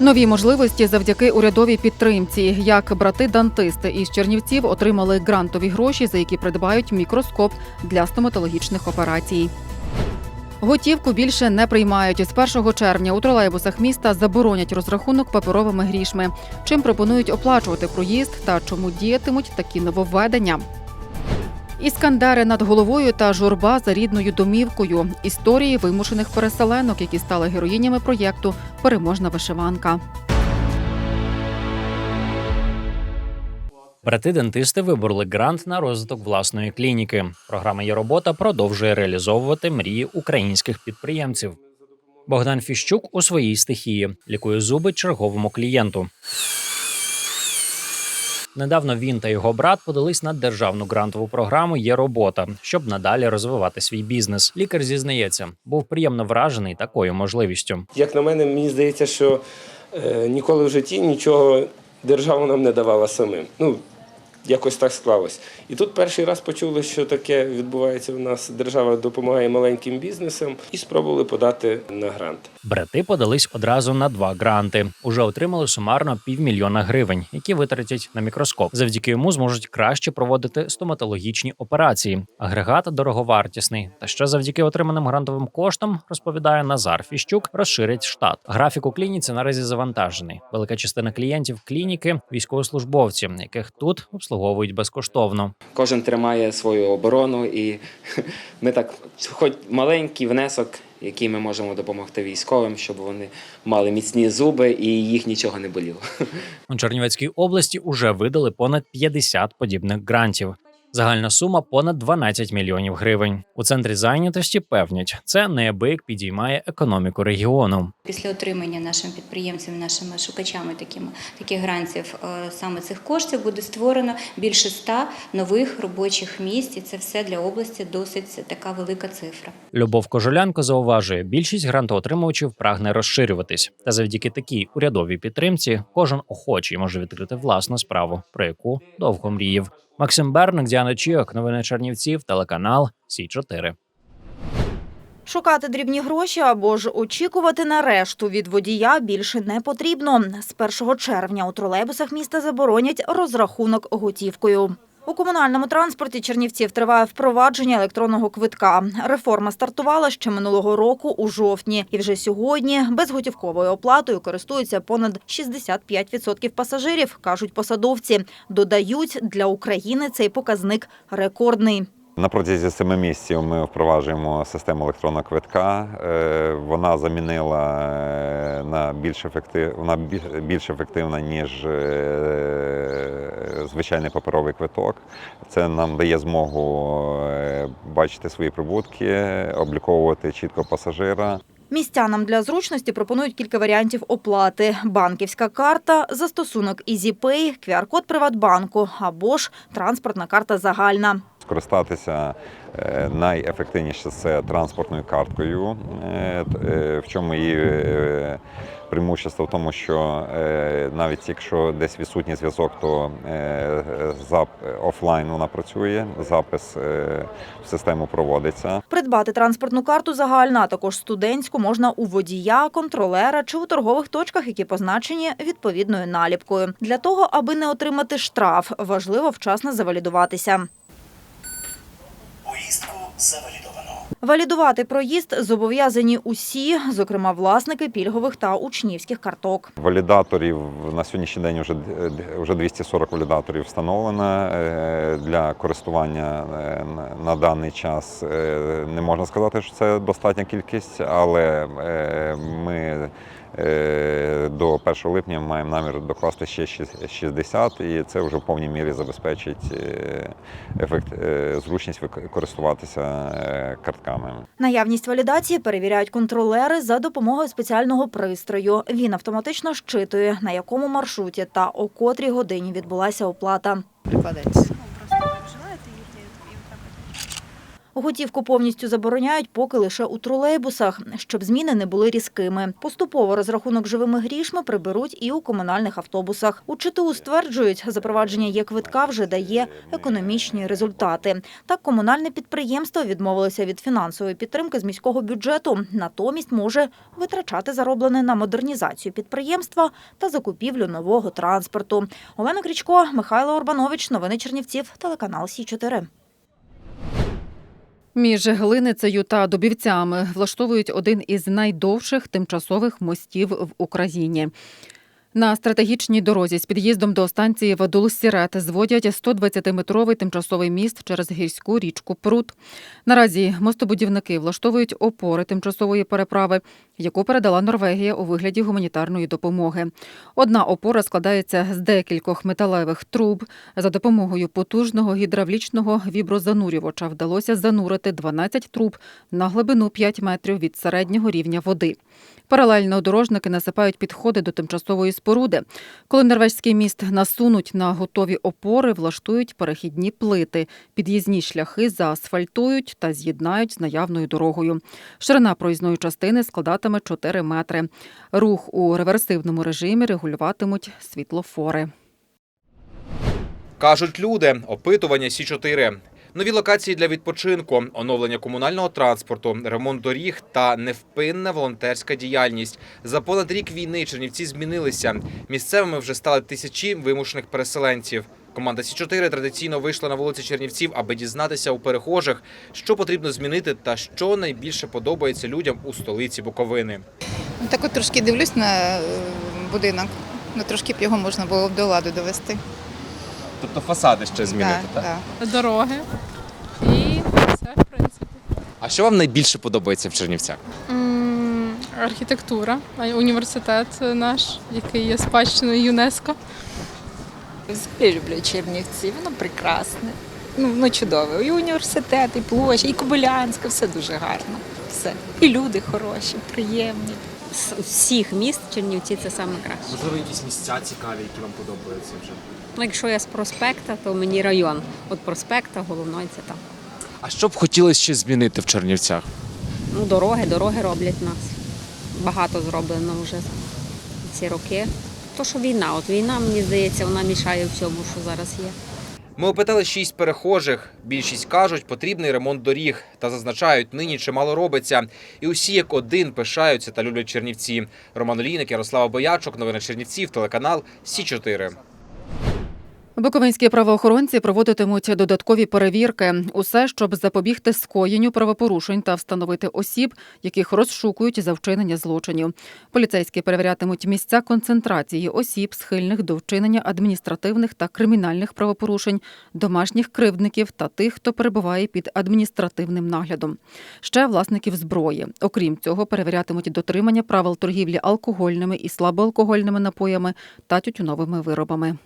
Нові можливості завдяки урядовій підтримці. Як брати-дантисти із Чернівців отримали грантові гроші, за які придбають мікроскоп для стоматологічних операцій. Готівку більше не приймають. З 1 червня у тролейбусах міста заборонять розрахунок паперовими грішми. Чим пропонують оплачувати проїзд та чому діятимуть такі нововведення. Іскандери над головою та журба за рідною домівкою. Історії вимушених переселенок, які стали героїнями проєкту Переможна вишиванка. Брати-дентисти вибороли грант на розвиток власної клініки. Програма є робота продовжує реалізовувати мрії українських підприємців. Богдан Фіщук у своїй стихії лікує зуби черговому клієнту. Недавно він та його брат подались на державну грантову програму Є робота, щоб надалі розвивати свій бізнес. Лікар зізнається, був приємно вражений такою можливістю. Як на мене, мені здається, що е, ніколи в житті нічого держава нам не давала самим. Ну, якось так склалось. І тут перший раз почули, що таке відбувається у нас. Держава допомагає маленьким бізнесам і спробували подати на грант. Брати подались одразу на два гранти. Уже отримали сумарно півмільйона гривень, які витратять на мікроскоп. Завдяки йому зможуть краще проводити стоматологічні операції. Агрегат дороговартісний. Та ще завдяки отриманим грантовим коштам, розповідає Назар Фіщук, розширять штат. Графік у клініці наразі завантажений. Велика частина клієнтів клініки військовослужбовці, яких тут обслуговують безкоштовно. Кожен тримає свою оборону, і ми так, хоч маленький внесок, який ми можемо допомогти військовим, щоб вони мали міцні зуби і їх нічого не боліло. У Чернівецькій області уже видали понад 50 подібних грантів. Загальна сума понад 12 мільйонів гривень. У центрі зайнятості певнять, це неабияк підіймає економіку регіону. Після отримання нашим підприємцям, нашими шукачами такими таких грантів е, саме цих коштів буде створено більше ста нових робочих місць, і це все для області досить така велика цифра. Любов Кожулянко зауважує, більшість грантоотримувачів прагне розширюватись, та завдяки такій урядовій підтримці кожен охочий може відкрити власну справу, про яку довго мріяв. Максим Берник, Діана Чіок, новини Чернівців, телеканал Сі 4 Шукати дрібні гроші або ж очікувати на решту від водія більше не потрібно. З 1 червня у тролейбусах міста заборонять розрахунок готівкою. У комунальному транспорті Чернівців триває впровадження електронного квитка. Реформа стартувала ще минулого року у жовтні, і вже сьогодні безготівковою оплатою користуються понад 65% пасажирів, кажуть посадовці. Додають для України цей показник рекордний. На протязі семи місяців ми впроваджуємо систему електронного квитка. Е, Вона замінила е, на більш ефектив, вона бі- більш ефективна ніж е, звичайний паперовий квиток. Це нам дає змогу е, бачити свої прибутки, обліковувати чітко пасажира. Містянам для зручності пропонують кілька варіантів оплати: банківська карта, застосунок EasyPay, QR-код Приватбанку або ж транспортна карта загальна. Скористатися е, найефективніше це транспортною карткою. Е, е, В чому її преимущество в тому, що навіть якщо десь відсутній зв'язок, то офлайн вона працює, запис в систему проводиться. Придбати транспортну карту загальна, а також студентську можна у водія, контролера чи у торгових точках, які позначені відповідною наліпкою. Для того, аби не отримати штраф, важливо вчасно завалідуватися. Поїздку завалідовано. Валідувати проїзд зобов'язані усі, зокрема власники пільгових та учнівських карток. Валідаторів на сьогоднішній день вже, вже 240 валідаторів встановлено е, для користування е, на- даний час. Е, Не можна сказати, що це достатня кількість, але ми до 1 липня маємо намір докласти ще шість- 60, і це вже в повній мірі забезпечить е, ефект, е, зручність користуватися е, картками. Наявність валідації перевіряють контролери за допомогою спеціального пристрою. Він автоматично щитує, на якому маршруті та о котрій годині відбулася оплата. прикладається. Готівку повністю забороняють поки лише у тролейбусах, щоб зміни не були різкими. Поступово розрахунок живими грішми приберуть і у комунальних автобусах. У ЧТУ стверджують, запровадження є квитка вже дає економічні результати. Так, комунальне підприємство відмовилося від фінансової підтримки з міського бюджету, натомість може витрачати зароблене на модернізацію підприємства та закупівлю нового транспорту. Олена Крічко, Михайло Орбанович, новини Чернівців, телеканал Сі 4 Між Глиницею та Дубівцями влаштовують один із найдовших тимчасових мостів в Україні. На стратегічній дорозі з під'їздом до станції Вадул-Сірет зводять 120-метровий тимчасовий міст через гірську річку Прут. Наразі мостобудівники влаштовують опори тимчасової переправи, яку передала Норвегія у вигляді гуманітарної допомоги. Одна опора складається з декількох металевих труб. За допомогою потужного гідравлічного віброзанурювача вдалося занурити 12 труб на глибину 5 метрів від середнього рівня води. Паралельно дорожники насипають підходи до тимчасової споруди. Коли норвезький міст насунуть на готові опори, влаштують перехідні плити. Під'їзні шляхи заасфальтують та з'єднають з наявною дорогою. Ширина проїзної частини складатиме 4 метри. Рух у реверсивному режимі регулюватимуть світлофори. Кажуть люди, опитування Сі 4 Нові локації для відпочинку, оновлення комунального транспорту, ремонт доріг та невпинна волонтерська діяльність. За понад рік війни Чернівці змінилися. Місцевими вже стали тисячі вимушених переселенців. Команда Сі 4 традиційно вийшла на вулиці Чернівців, аби дізнатися у перехожих, що потрібно змінити та що найбільше подобається людям у столиці Буковини. Ну, Так от трошки дивлюсь на е, будинок. Ну трошки б його можна було до ладу довести. Тобто фасади ще Так, так. дороги і все, в принципі. А що вам найбільше подобається в Чернівцях? М, Архітектура, університет наш, який є спадщиною ЮНЕСКО. Взагалі люблю Чернівці, воно прекрасне. Ну, воно чудове. І університет, і площа, і Кобилянська, все дуже гарно. Все. І люди хороші, приємні. З всіх міст Чернівці це саме краще. Можливо, якісь місця цікаві, які вам подобаються вже. Ну, якщо я з проспекта, то мені район. От проспекта головної це там. А що б хотілося ще змінити в Чернівцях? Ну, дороги, дороги роблять нас. Багато зроблено вже ці роки. То, що війна, от війна, мені здається, вона мішає всьому, що зараз є. Ми опитали шість перехожих. Більшість кажуть, потрібний ремонт доріг та зазначають, нині чимало робиться. І усі як один пишаються та люблять Чернівці. Роман Олійник, Ярослава Боячок, новини Чернівців, телеканал Сі 4 Буковинські правоохоронці проводитимуть додаткові перевірки. Усе, щоб запобігти скоєнню правопорушень та встановити осіб, яких розшукують за вчинення злочинів. Поліцейські перевірятимуть місця концентрації осіб, схильних до вчинення адміністративних та кримінальних правопорушень, домашніх кривдників та тих, хто перебуває під адміністративним наглядом. Ще власників зброї. Окрім цього, перевірятимуть дотримання правил торгівлі алкогольними і слабоалкогольними напоями та тютюновими виробами.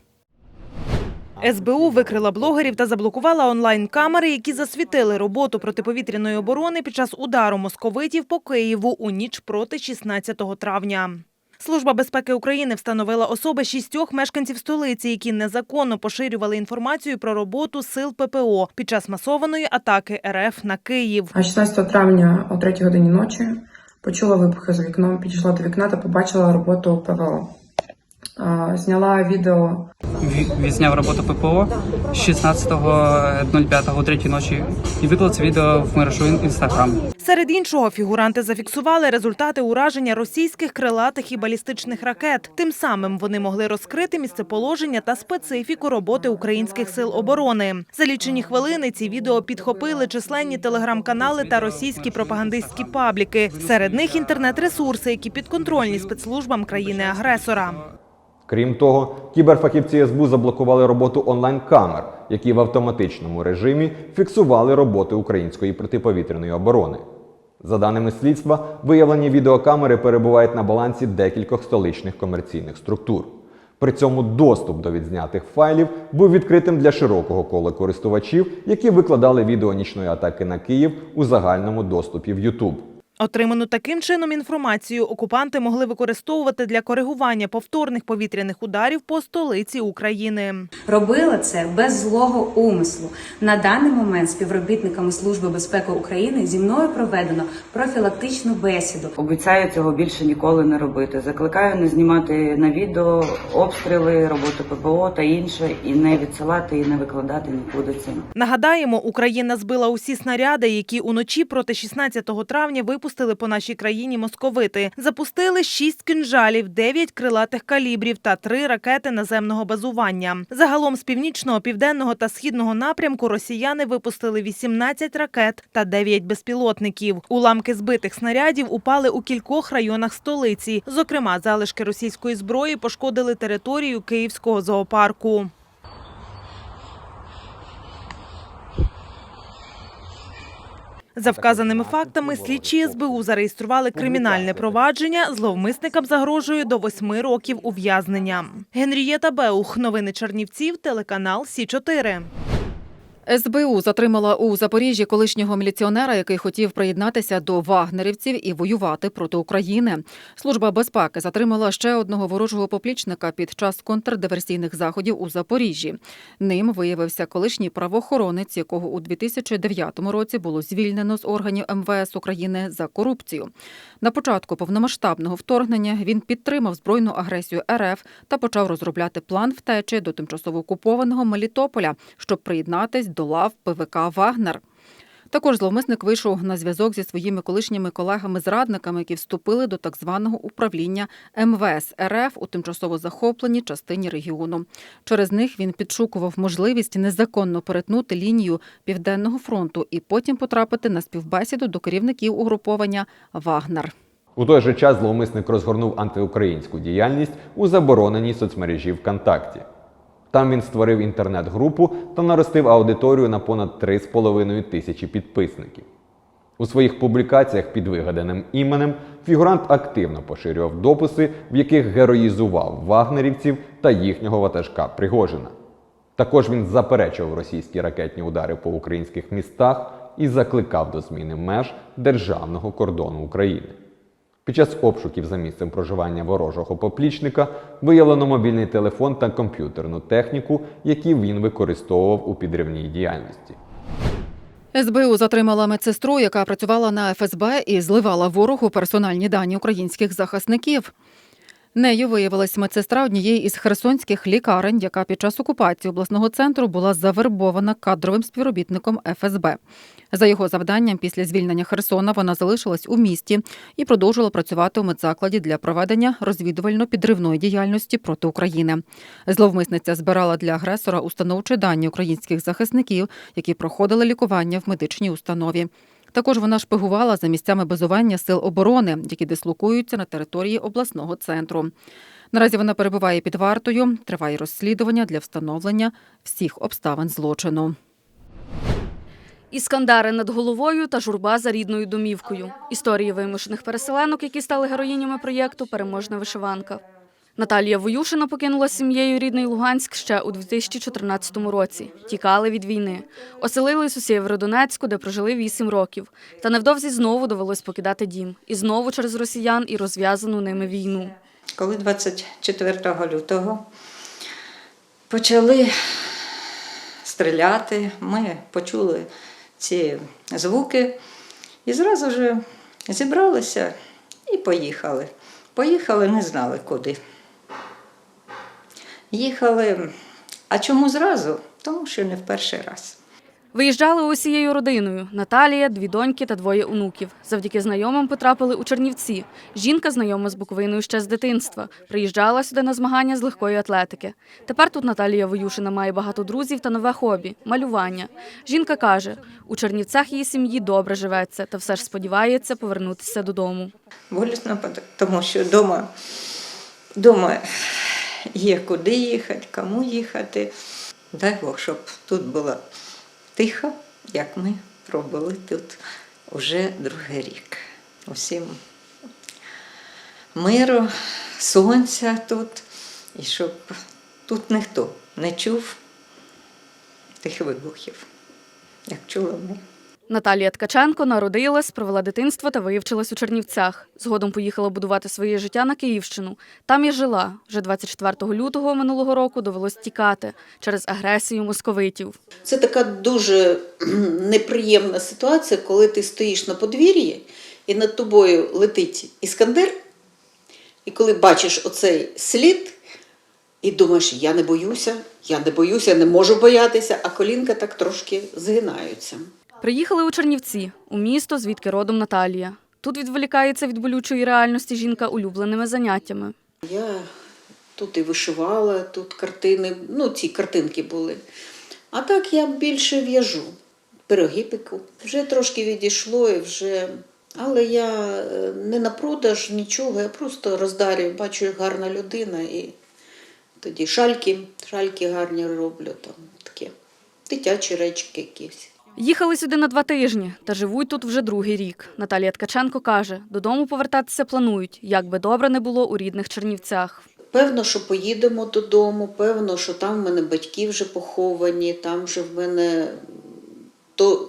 СБУ викрила блогерів та заблокувала онлайн-камери, які засвітили роботу протиповітряної оборони під час удару московитів по Києву у ніч проти 16 травня. Служба безпеки України встановила особи шістьох мешканців столиці, які незаконно поширювали інформацію про роботу сил ППО під час масованої атаки РФ на Київ. А 16 травня о 3 годині ночі почула вибухи за вікном, підійшла до вікна та побачила роботу ПВО. Зняла відео Відзняв роботу ППО 16.05 о 3 ночі і виклав це відео в мережу Інстаграм. Серед іншого, фігуранти зафіксували результати ураження російських крилатих і балістичних ракет. Тим самим вони могли розкрити місцеположення та специфіку роботи українських сил оборони. За лічені хвилини ці відео підхопили численні телеграм-канали та російські пропагандистські пабліки. Серед них інтернет-ресурси, які підконтрольні спецслужбам країни-агресора. Крім того, кіберфахівці СБУ заблокували роботу онлайн-камер, які в автоматичному режимі фіксували роботи української протиповітряної оборони. За даними слідства, виявлені відеокамери перебувають на балансі декількох столичних комерційних структур. При цьому доступ до відзнятих файлів був відкритим для широкого кола користувачів, які викладали відео нічної атаки на Київ у загальному доступі в YouTube. Отриману таким чином інформацію окупанти могли використовувати для коригування повторних повітряних ударів по столиці України. Робила це без злого умислу. На даний момент співробітниками Служби безпеки України зі мною проведено профілактичну бесіду. Обіцяю цього більше ніколи не робити. Закликаю не знімати на відео обстріли, роботу ППО та інше, і не відсилати і не викладати нікуди це. Нагадаємо, Україна збила усі снаряди, які уночі проти 16 травня випустили по нашій країні московити. Запустили 6 кинжалів, 9 крилатих калібрів та 3 ракети наземного базування. Загалом з північного, південного та східного напрямку росіяни випустили 18 ракет та 9 безпілотників. Уламки збитих снарядів упали у кількох районах столиці. Зокрема, залишки російської зброї пошкодили територію Київського зоопарку. За вказаними фактами, слідчі СБУ зареєстрували кримінальне провадження. Зловмисникам загрожує до восьми років ув'язнення. Генрієта Беух, новини Чернівців, телеканал Сі 4 СБУ затримала у Запоріжжі колишнього міліціонера, який хотів приєднатися до вагнерівців і воювати проти України. Служба безпеки затримала ще одного ворожого поплічника під час контрдиверсійних заходів у Запоріжжі. Ним виявився колишній правоохоронець, якого у 2009 році було звільнено з органів МВС України за корупцію. На початку повномасштабного вторгнення він підтримав збройну агресію РФ та почав розробляти план втечі до тимчасово окупованого Мелітополя, щоб приєднатись до лав ПВК Вагнер. Також зловмисник вийшов на зв'язок зі своїми колишніми колегами-зрадниками, які вступили до так званого управління МВС РФ у тимчасово захопленій частині регіону. Через них він підшукував можливість незаконно перетнути лінію Південного фронту і потім потрапити на співбесіду до керівників угруповання Вагнер. У той же час зловмисник розгорнув антиукраїнську діяльність у забороненій соцмережі ВКонтакті. Там він створив інтернет-групу та наростив аудиторію на понад 3,5 тисячі підписників. У своїх публікаціях під вигаданим іменем фігурант активно поширював дописи, в яких героїзував вагнерівців та їхнього ватажка Пригожина. Також він заперечував російські ракетні удари по українських містах і закликав до зміни меж державного кордону України. Під час обшуків за місцем проживання ворожого поплічника виявлено мобільний телефон та комп'ютерну техніку, які він використовував у підривній діяльності. СБУ затримала медсестру, яка працювала на ФСБ і зливала ворогу персональні дані українських захисників. Нею виявилась медсестра однієї із херсонських лікарень, яка під час окупації обласного центру була завербована кадровим співробітником ФСБ. За його завданням, після звільнення Херсона вона залишилась у місті і продовжила працювати у медзакладі для проведення розвідувально-підривної діяльності проти України. Зловмисниця збирала для агресора установчі дані українських захисників, які проходили лікування в медичній установі. Також вона шпигувала за місцями базування сил оборони, які дислокуються на території обласного центру. Наразі вона перебуває під вартою. Триває розслідування для встановлення всіх обставин злочину. Іскандари над головою та журба за рідною домівкою. Історії вимушених переселенок, які стали героїнями проєкту Переможна вишиванка. Наталія Воюшина покинула сім'єю рідний Луганськ ще у 2014 році. Тікали від війни. Оселились у Сєвєродонецьку, де прожили 8 років. Та невдовзі знову довелось покидати дім. І знову через росіян і розв'язану ними війну. Коли 24 лютого почали стріляти, ми почули ці звуки і зразу ж зібралися і поїхали. Поїхали, не знали куди. Їхали. А чому зразу? Тому що не в перший раз. Виїжджали усією родиною: Наталія, дві доньки та двоє онуків. Завдяки знайомим потрапили у Чернівці. Жінка знайома з Буковиною ще з дитинства. Приїжджала сюди на змагання з легкої атлетики. Тепер тут Наталія Воюшина має багато друзів та нове хобі малювання. Жінка каже, у Чернівцях її сім'ї добре живеться, та все ж сподівається повернутися додому. Болісно, тому що вдома, вдома є куди їхати, кому їхати. Дай Бог, щоб тут було тихо, як ми пробули тут уже другий рік. Усім миру, сонця тут, і щоб тут ніхто не чув тих вибухів, як чули ми. Наталія Ткаченко народилась, провела дитинство та вивчилась у Чернівцях. Згодом поїхала будувати своє життя на Київщину. Там і жила. Вже 24 лютого минулого року довелось тікати через агресію московитів. Це така дуже неприємна ситуація, коли ти стоїш на подвір'ї і над тобою летить іскандер, і коли бачиш оцей слід, і думаєш, я не боюся, я не боюся, не можу боятися, а колінка так трошки згинаються. Приїхали у Чернівці, у місто, звідки родом Наталія. Тут відволікається від болючої реальності жінка улюбленими заняттями. Я тут і вишивала, тут картини, ну ці картинки були. А так я більше в'яжу, пироги пеку. Вже трошки відійшло і вже. Але я е, не на продаж нічого, я просто роздарюю, бачу, як гарна людина, і тоді шальки, шальки гарні роблю, там таке, дитячі речки якісь. Їхали сюди на два тижні та живуть тут вже другий рік. Наталія Ткаченко каже, додому повертатися планують, як би добре не було у рідних Чернівцях. Певно, що поїдемо додому, певно, що там в мене батьки вже поховані, там вже в мене то,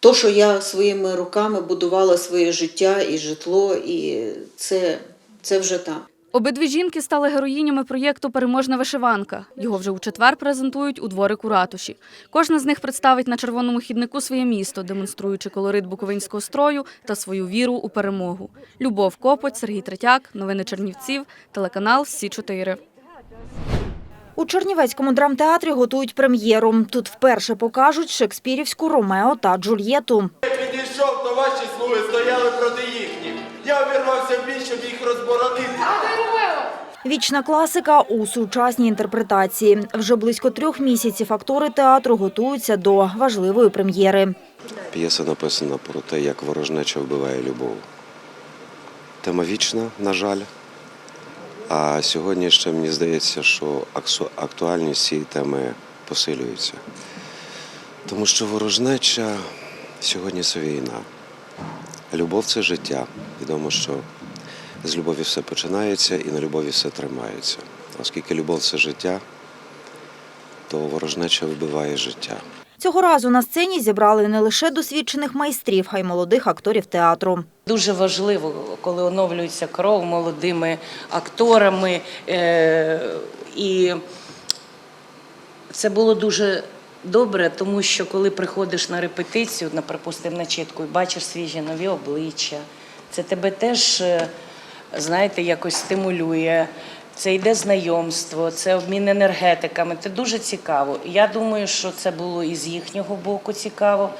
то, що я своїми руками будувала своє життя і житло, і це, це вже там. Обидві жінки стали героїнями проєкту Переможна вишиванка. Його вже у четвер презентують у дворику ратуші. Кожна з них представить на червоному хіднику своє місто, демонструючи колорит буковинського строю та свою віру у перемогу. Любов Копоть, Сергій Третяк, новини Чернівців, телеканал Сі 4 У Чернівецькому драмтеатрі готують прем'єру. Тут вперше покажуть шекспірівську Ромео та Джульєту. Підійшов, то ваші слуги стояли проти їхніх. Я увірвався в бій, щоб їх розборонити. Вічна класика у сучасній інтерпретації. Вже близько трьох місяців актори театру готуються до важливої прем'єри. П'єса написана про те, як ворожнеча вбиває любов. Тема вічна, на жаль. А сьогодні ще мені здається, що актуальність цієї теми посилюється. Тому що ворожнеча сьогодні це війна. Любов це життя. Відомо, що з любові все починається і на любові все тримається. Оскільки любов це життя, то ворожнеча вбиває життя. Цього разу на сцені зібрали не лише досвідчених майстрів, а й молодих акторів театру. Дуже важливо, коли оновлюється кров молодими акторами. Е, і це було дуже добре, тому що коли приходиш на репетицію, на припустимо, на чітку, і бачиш свіжі нові обличчя, це тебе теж, е, знаєте, якось стимулює. Це йде знайомство, це обмін енергетиками. Це дуже цікаво. Я думаю, що це було і з їхнього боку цікаво,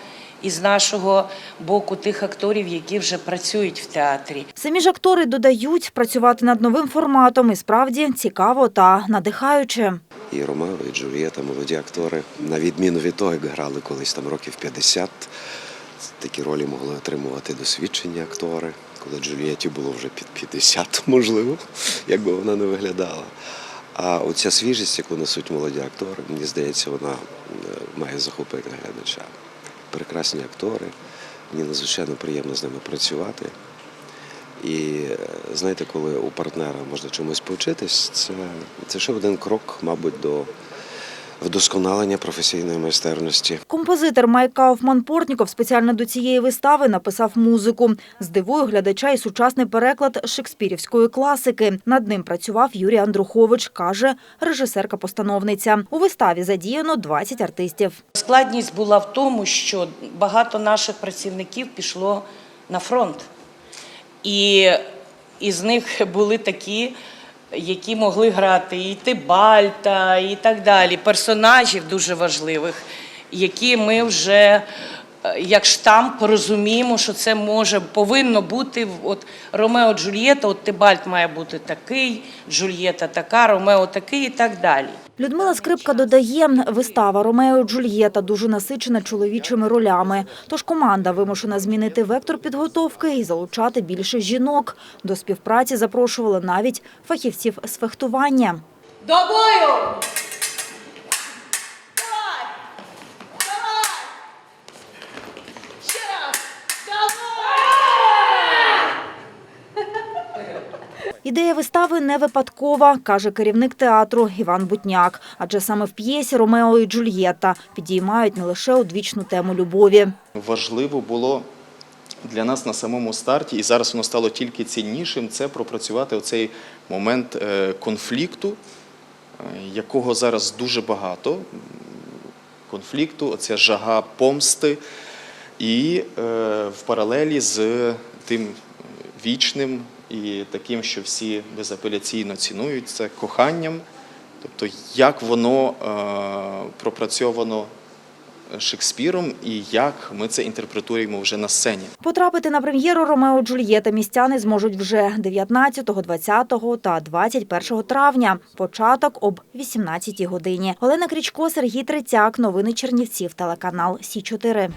і з нашого боку тих акторів, які вже працюють в театрі. Самі ж актори додають, працювати над новим форматом і справді цікаво та надихаюче. І Ромео, і Джульєта, молоді актори, на відміну від того, як грали колись там років 50, такі ролі могли отримувати досвідчені актори, коли Джульєті було вже під 50, можливо, як би вона не виглядала. А оця свіжість, яку несуть молоді актори, мені здається, вона е, має захопити глядача. Прекрасні актори, мені надзвичайно приємно з ними працювати. І е, знаєте, коли у партнера можна чомусь повчитись, це, це ще один крок, мабуть, до вдосконалення професійної майстерності. Композитор Майк Кауфман Портніков спеціально до цієї вистави написав музику. Здивує глядача і сучасний переклад шекспірівської класики. Над ним працював Юрій Андрухович, каже режисерка-постановниця. У виставі задіяно 20 артистів. Складність була в тому, що багато наших працівників пішло на фронт. І із них були такі, які могли грати і Тибальта, і так далі. Персонажів дуже важливих, які ми вже е, як штамп розуміємо, що це може повинно бути от Ромео Джульєта, от Тибальт має бути такий, Джульєта така, Ромео такий і так далі. Людмила Скрипка додає, вистава Ромео Джульєта дуже насичена чоловічими ролями. Тож команда вимушена змінити вектор підготовки і залучати більше жінок. До співпраці запрошували навіть фахівців з фехтування. До бою! І Ідея вистави не випадкова, каже керівник театру Іван Бутняк. Адже саме в п'єсі Ромео і Джульєтта підіймають не лише одвічну тему любові. важливо було для нас на самому старті, і зараз воно стало тільки ціннішим, це пропрацювати оцей момент е, конфлікту, е, якого зараз дуже багато. Конфлікту, оця жага помсти, і е, в паралелі з тим вічним і таким, що всі безапеляційно цінують, це коханням. Тобто, як воно е, пропрацьовано Шекспіром і як ми це інтерпретуємо вже на сцені. Потрапити на прем'єру Ромео Джульєта містяни зможуть вже 19, 20 та 21 травня. Початок об 18 годині. Олена Крічко, Сергій Третяк. Новини Чернівців. Телеканал Сі 4